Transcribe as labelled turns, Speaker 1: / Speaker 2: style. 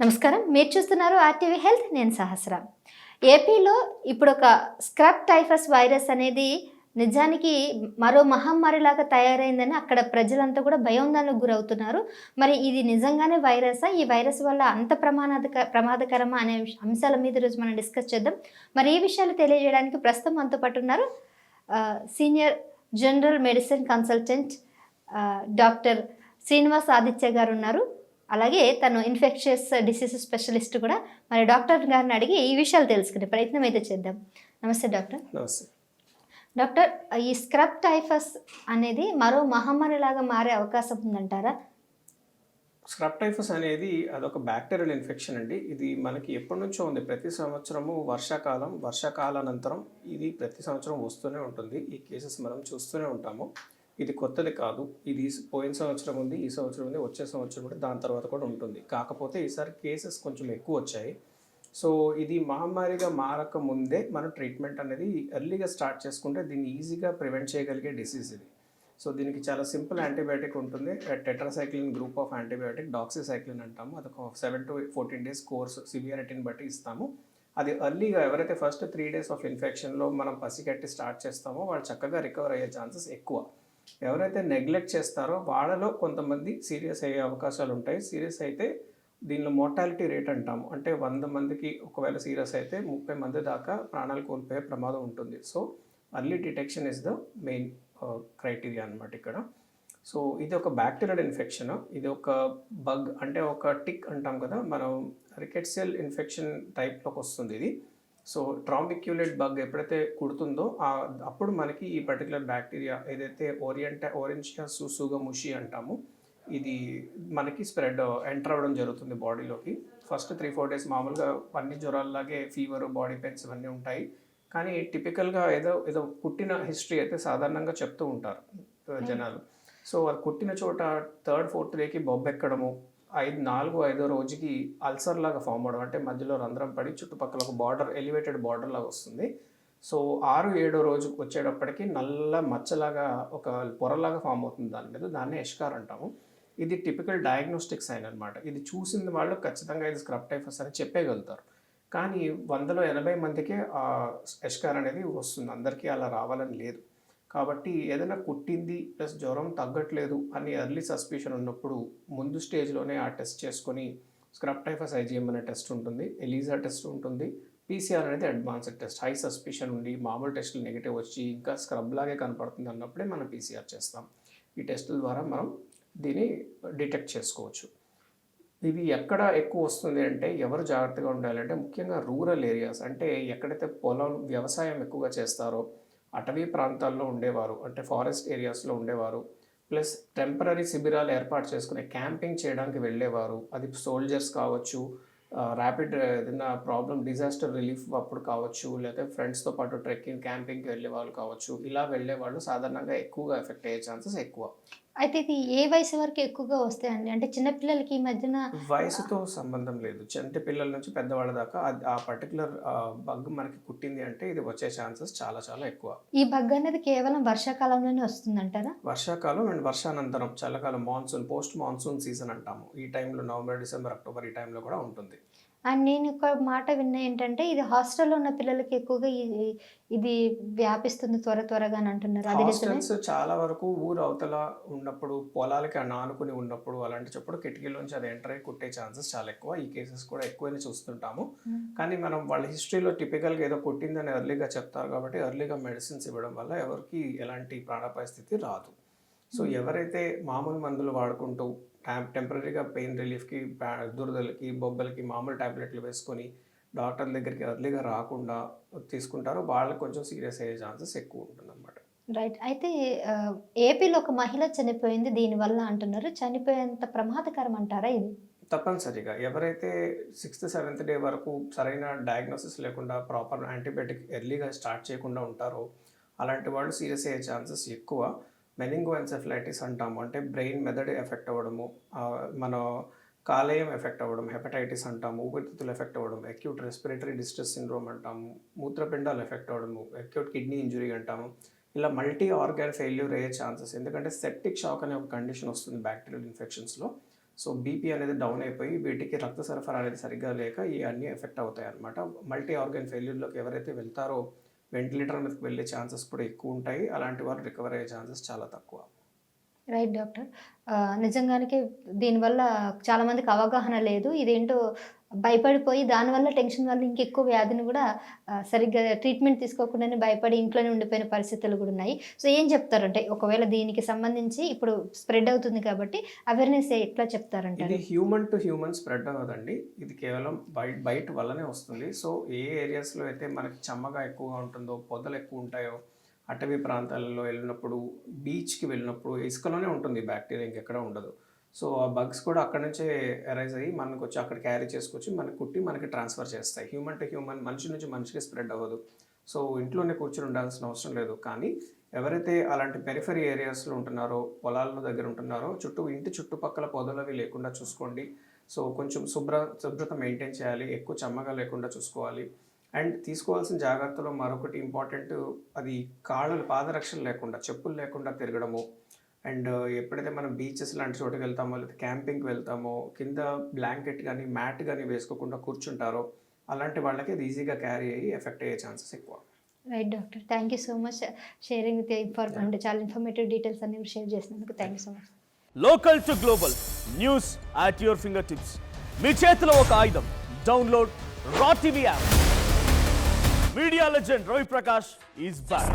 Speaker 1: నమస్కారం. మీరు చూస్తున్నారు ఆర్టీవీ హెల్త్. నేను సహస్ర. ఏపీలో ఇప్పుడు ఒక స్క్రబ్ టైఫస్ వైరస్ అనేది నిజానికి మరో మహమ్మారిలాగా తయారైందని అక్కడ ప్రజలంతా కూడా భయోందనకు గురవుతున్నారు. మరి ఇది నిజంగానే వైరసా? ఈ వైరస్ వల్ల అంత ప్రమాదక ప్రమాదకరమా అనే అంశాల మీద ఈరోజు మనం డిస్కస్ చేద్దాం. మరి ఈ విషయాలు తెలియజేయడానికి ప్రస్తుతం మనతో పాటు ఉన్నారు senior general medicine consultant doctor Srinivas Aditya గారు ఉన్నారు. అలాగే తను ఇన్ఫెక్షియస్ డిసీజ్ స్పెషలిస్ట్ కూడా. మరి డాక్టర్ గారిని అడిగి ఈ విషయాలు తెలుసుకునే ప్రయత్నం అయితే చేద్దాం. నమస్తే డాక్టర్.
Speaker 2: నమస్తే.
Speaker 1: డాక్టర్ ఈ స్క్రబ్ టైఫస్ అనేది మరో మహమ్మారిలాగా మారే అవకాశం ఉందంటారా?
Speaker 2: స్క్రబ్ టైఫస్ అనేది అదొక బ్యాక్టీరియల్ ఇన్ఫెక్షన్ అండి. ఇది మనకి ఎప్పటి నుంచో ఉంది. ప్రతి సంవత్సరము వర్షాకాలం వర్షాకాలానంతరం ఇది ప్రతి సంవత్సరం వస్తూనే ఉంటుంది. ఈ కేసెస్ మనం చూస్తూనే ఉంటాము. ఇది కొత్తది కాదు. ఇది పోయిన సంవత్సరం ఉంది ఈ సంవత్సరం ఉంది వచ్చే సంవత్సరం కూడా దాని తర్వాత కూడా ఉంటుంది. కాకపోతే ఈసారి కేసెస్ కొంచెం ఎక్కువ వచ్చాయి. సో ఇది మహమ్మారిగా మారక ముందే మనం ట్రీట్మెంట్ అనేది ఎర్లీగా స్టార్ట్ చేసుకుంటే దీన్ని ఈజీగా ప్రివెంట్ చేయగలిగే డిసీజ్ ఇది. సో దీనికి చాలా సింపుల్ యాంటీబయాటిక్ ఉంటుంది. Tetracycline group of antibiotic doxycycline అంటాము. అదొక seven to fourteen days course సివియారిటీని బట్టి ఇస్తాము. అది ఎర్లీగా ఎవరైతే ఫస్ట్ త్రీ డేస్ ఆఫ్ ఇన్ఫెక్షన్లో మనం పసిగట్టి స్టార్ట్ చేస్తామో వాళ్ళు చక్కగా రికవర్ అయ్యే ఛాన్సెస్ ఎక్కువ. ఎవరైతే నెగ్లెక్ట్ చేస్తారో వాళ్ళలో కొంతమంది సీరియస్ అయ్యే అవకాశాలు ఉంటాయి. సీరియస్ అయితే దీనిలో మోర్టాలిటీ రేట్ అంటాము. అంటే వంద మందికి ఒకవేళ సీరియస్ అయితే ముప్పై మంది దాకా ప్రాణాలు కోల్పోయే ప్రమాదం ఉంటుంది. So early detection is the main criteria అనమాట ఇక్కడ. సో ఇది ఒక బ్యాక్టీరియల్ ఇన్ఫెక్షన్ ఇది ఒక బగ్ అంటే ఒక టిక్ అంటాం కదా మనం రికెట్సియల్ ఇన్ఫెక్షన్ టైప్లోకి వస్తుంది ఇది. సో ట్రాంబిక్యులేట్ బగ్ ఎప్పుడైతే కుడుతుందో అప్పుడు మనకి ఈ పర్టికులర్ బ్యాక్టీరియా ఏదైతే ఓరియంట ఓరెంజియా సుసుగా ముషి అంటాము ఇది మనకి స్ప్రెడ్ ఎంటర్ అవ్వడం జరుగుతుంది బాడీలోకి ఫస్ట్ త్రీ ఫోర్ డేస్ మామూలుగా అన్ని జ్వరాల్లాగే ఫీవర్ బాడీ పెయిన్స్ ఇవన్నీ ఉంటాయి. కానీ టిపికల్గా ఏదో ఏదో పుట్టిన హిస్టరీ అయితే సాధారణంగా చెప్తూ ఉంటారు జనాలు. సో అది కుట్టిన చోట థర్డ్ ఫోర్త్ డేకి బొబ్బెక్కడము ఐదు నాలుగు ఐదో రోజుకి అల్సర్ లాగా ఫామ్ అవడం. అంటే మధ్యలో రంధ్రం పడి చుట్టుపక్కల ఒక బార్డర్ ఎలివేటెడ్ బార్డర్ లాగా వస్తుంది. సో ఆరు ఏడో రోజు వచ్చేటప్పటికి నల్ల మచ్చలాగా ఒక పొరలాగా ఫామ్ అవుతుంది దాని మీద. దాన్ని ఎష్కార్ అంటాము. ఇది టిపికల్ డయాగ్నోస్టిక్ సైన్ అనమాట ఇది చూసిన వాళ్ళు ఖచ్చితంగా ఇది స్క్రబ్ టైఫస్ అని చెప్పేయగలుగుతారు. కానీ వందలో ఎనభై మందికే ఎష్కార్ అనేది వస్తుంది. అందరికీ అలా రావాలని లేదు. కాబట్టి ఏదైనా కుట్టింది ప్లస్ జ్వరం తగ్గట్లేదు అని ఎర్లీ సస్పిషన్ ఉన్నప్పుడు ముందు స్టేజ్లోనే ఆ టెస్ట్ చేసుకొని స్క్రబ్ టైఫస్ ఐజిఎం అనే టెస్ట్ ఉంటుంది ఎలీజా టెస్ట్ ఉంటుంది పీసీఆర్ అనేది అడ్వాన్స్డ్ టెస్ట్. హై సస్పిషన్ ఉండి మామూలు టెస్టులు నెగిటివ్ వచ్చి ఇంకా స్క్రబ్ లాగే కనపడుతుంది అన్నప్పుడే మనం పీసీఆర్ చేస్తాం. ఈ టెస్టుల ద్వారా మనం దీన్ని డిటెక్ట్ చేసుకోవచ్చు. ఇవి ఎక్కడ ఎక్కువ వస్తుంది అంటే ఎవరు జాగ్రత్తగా ఉండాలంటే ముఖ్యంగా రూరల్ ఏరియాస్ అంటే ఎక్కడైతే పొలం వ్యవసాయం ఎక్కువగా చేస్తారో అటవీ ప్రాంతాల్లో ఉండేవారు అంటే ఫారెస్ట్ ఏరియాస్లో ఉండేవారు. ప్లస్ టెంపరీ శిబిరాలు ఏర్పాటు చేసుకునే క్యాంపింగ్ చేయడానికి వెళ్ళేవారు. అది సోల్జర్స్ కావచ్చు ర్యాపిడ్ ఏదైనా ప్రాబ్లం డిజాస్టర్ రిలీఫ్ అప్పుడు కావచ్చు లేకపోతే ఫ్రెండ్స్తో పాటు ట్రెక్కింగ్ క్యాంపింగ్కి వెళ్ళే వాళ్ళు కావచ్చు. ఇలా వెళ్ళే వాళ్ళు సాధారణంగా ఎక్కువగా ఎఫెక్ట్ అయ్యే ఛాన్సెస్ ఎక్కువ.
Speaker 1: అయితే ఇది ఏ వయసు వరకు ఎక్కువగా వస్తాయండి? అంటే చిన్నపిల్లలకి ఈ మధ్యన
Speaker 2: వయసుతో సంబంధం లేదు. చంటి పిల్లల నుంచి పెద్దవాళ్ళ దాకా ఆ పర్టికులర్ బగ్ మనకి కుట్టింది అంటే ఇది వచ్చే ఛాన్సెస్ చాలా చాలా ఎక్కువ.
Speaker 1: ఈ బగ్ అనేది కేవలం వర్షాకాలంలోనే వస్తుందంటారా?
Speaker 2: వర్షాకాలం అండ్ వర్షానంతరం చల్లకాలం మాన్సూన్ పోస్ట్ మాన్సూన్ సీజన్ అంటాము. ఈ టైంలో నవంబర్ డిసెంబర్ అక్టోబర్ ఈ టైంలో కూడా ఉంటుంది.
Speaker 1: అండ్ నేను ఒక మాట విన్నా ఏంటంటే ఇది హాస్టల్లో ఉన్న పిల్లలకి ఎక్కువగా ఇది ఇది వ్యాపిస్తుంది త్వర త్వరగా అని అంటున్నారు.
Speaker 2: హాస్టల్స్ చాలా వరకు ఊరు అవతల ఉన్నప్పుడు పొలాలకి ఆ నానుకుని ఉన్నప్పుడు అలాంటి చెప్పుడు కిటికీలోంచి అది ఎంటర్ అయ్యి కుట్టే ఛాన్సెస్ చాలా ఎక్కువ. ఈ కేసెస్ కూడా ఎక్కువనే చూస్తుంటాము. కానీ మనం వాళ్ళ హిస్టరీలో టిపికల్గా ఏదో కొట్టిందని ఎర్లీగా చెప్తారు కాబట్టి ఎర్లీగా మెడిసిన్స్ ఇవ్వడం వల్ల ఎవరికి ఎలాంటి ప్రాణాపాయ స్థితి రాదు. సో ఎవరైతే మామూలు మందులు వాడుకుంటూ టెంపరీగా పెయిన్ రిలీఫ్కి దురదలకి బొబ్బలకి మామూలు టాబ్లెట్లు వేసుకొని డాక్టర్ దగ్గరికి ఎర్లీగా రాకుండా తీసుకుంటారో వాళ్ళకి కొంచెం సీరియస్ అయ్యే ఛాన్సెస్ ఎక్కువ ఉంటుందన్నమాట.
Speaker 1: రైట్. అయితే ఏపీలో ఒక మహిళ చనిపోయింది దీనివల్ల అంటున్నారు. చనిపోయేంత ప్రమాదకరం అంటారా ఇది?
Speaker 2: తప్పనిసరిగా. ఎవరైతే సిక్స్త్ సెవెంత్ డే వరకు సరైన డయాగ్నోసిస్ లేకుండా ప్రాపర్ యాంటీబయాటిక్ ఎర్లీగా స్టార్ట్ చేయకుండా ఉంటారో అలాంటి వాళ్ళు సీరియస్ అయ్యే ఛాన్సెస్ ఎక్కువ. మెనింగో ఎన్సెఫలైటిస్ అంటాము. అంటే బ్రెయిన్ మెదడు ఎఫెక్ట్ అవ్వడము మన కాలేయం ఎఫెక్ట్ అవ్వడం హెపటైటిస్ అంటాము ఊపిరితిత్తులు ఎఫెక్ట్ అవ్వడం అక్యూట్ రెస్పిరేటరీ డిస్ట్రెస్ సిండ్రోమ్ అంటాము మూత్రపిండాలు ఎఫెక్ట్ అవ్వడము అక్యూట్ కిడ్నీ ఇంజురీ అంటాము. ఇలా మల్టీ ఆర్గాన్ ఫెయిల్యూర్ అయ్యే ఛాన్సెస్ ఎందుకంటే సెప్టిక్ షాక్ అనే ఒక కండిషన్ వస్తుంది బ్యాక్టీరియల్ ఇన్ఫెక్షన్స్లో సో బీపీ అనేది డౌన్ అయిపోయి వీటికి రక్త సరఫరా అనేది సరిగ్గా లేక ఈ అన్నీ ఎఫెక్ట్ అవుతాయి అనమాట మల్టీ ఆర్గన్ ఫెయిల్యూర్లోకి ఎవరైతే వెళ్తారో వెంటిలేటర్ మీదకి వెళ్ళే ఛాన్సెస్ కూడా ఎక్కువ ఉంటాయి. అలాంటి వారు రికవర్ అయ్యే ఛాన్సెస్ చాలా తక్కువ.
Speaker 1: Right doctor. ఆ, నిజంగానికి దీనివల్ల చాలామందికి అవగాహన లేదు. ఇదేంటో భయపడిపోయి దానివల్ల టెన్షన్ వల్ల ఇంకెక్కువ వ్యాధిని కూడా సరిగ్గా ట్రీట్మెంట్ తీసుకోకుండానే భయపడి ఇంట్లోనే ఉండిపోయిన పరిస్థితులు కూడా ఉన్నాయి. సో ఏం చెప్తారంటే ఒకవేళ దీనికి సంబంధించి ఇప్పుడు స్ప్రెడ్ అవుతుంది కాబట్టి అవేర్నెస్ ఎట్లా చెప్తారంటే
Speaker 2: ఇది హ్యూమన్ టు హ్యూమన్ స్ప్రెడ్ అవ్వదండి. ఇది కేవలం బయట బయట వల్లనే వస్తుంది. సో ఏ ఏరియాస్లో అయితే మనకి చెమ్మగా ఎక్కువగా ఉంటుందో పొదలు ఎక్కువ ఉంటాయో అటవీ ప్రాంతాలలో వెళ్ళినప్పుడు బీచ్కి వెళ్ళినప్పుడు ఇసుకలోనే ఉంటుంది బ్యాక్టీరియా ఇంకెక్కడ ఉండదు. సో ఆ బగ్స్ కూడా అక్కడ నుంచే అరైజ్ అయ్యి మనకు వచ్చి అక్కడ క్యారీ చేసుకొచ్చి మనకు కుట్టి మనకి ట్రాన్స్ఫర్ చేస్తాయి. హ్యూమన్ టు హ్యూమన్ మనిషి నుంచి మనిషికి స్ప్రెడ్ అవ్వదు. సో ఇంట్లోనే కూర్చొని ఉండాల్సిన అవసరం లేదు. కానీ ఎవరైతే అలాంటి పెరిఫరీ ఏరియాస్లో ఉంటున్నారో పొలాల దగ్గర ఉంటున్నారో చుట్టూ ఇంటి చుట్టుపక్కల పొదలవి లేకుండా చూసుకోండి. సో కొంచెం శుభ్ర శుభ్రత మెయింటైన్ చేయాలి. ఎక్కువ చెమ్మగా లేకుండా చూసుకోవాలి. అండ్ తీసుకోవాల్సిన జాగ్రత్తలో మరొకటి ఇంపార్టెంట్ అది కాళ్ళు పాదరక్షలు లేకుండా చెప్పులు లేకుండా తిరగడము. అండ్ ఎప్పుడైతే మనం బీచెస్ లాంటి చోటుకి వెళ్తామో లేదా క్యాంపింగ్కి వెళ్తామో కింద బ్లాంకెట్ కానీ మ్యాట్ కానీ వేసుకోకుండా కూర్చుంటారో అలాంటి వాళ్ళకి అది ఈజీగా క్యారీ అయ్యి ఎఫెక్ట్ అయ్యే ఛాన్సెస్ ఎక్కువ.
Speaker 1: Right doctor thank you so much sharing with inform అంటే చాలా ఇన్ఫర్మేటివ్ డీటెయిల్స్ అన్ని షేర్ చేసినందుకు thank you so much
Speaker 3: local to global news at your fingertips మీ చేతిలో ఒక ఆయుధం. Download raw TV app media legend Ravi Prakash is back